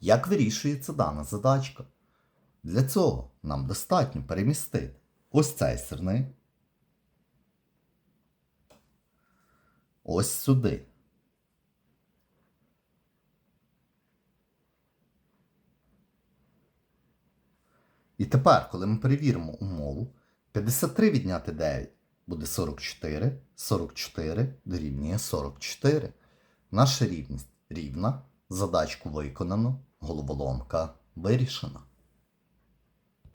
Як вирішується дана задачка? Для цього нам достатньо перемістити ось цей сирник. Ось сюди. І тепер, коли ми перевіримо умову, 53 відняти 9 буде 44, 44 дорівнює 44. Наша рівність рівна, задачку виконано, головоломка вирішена.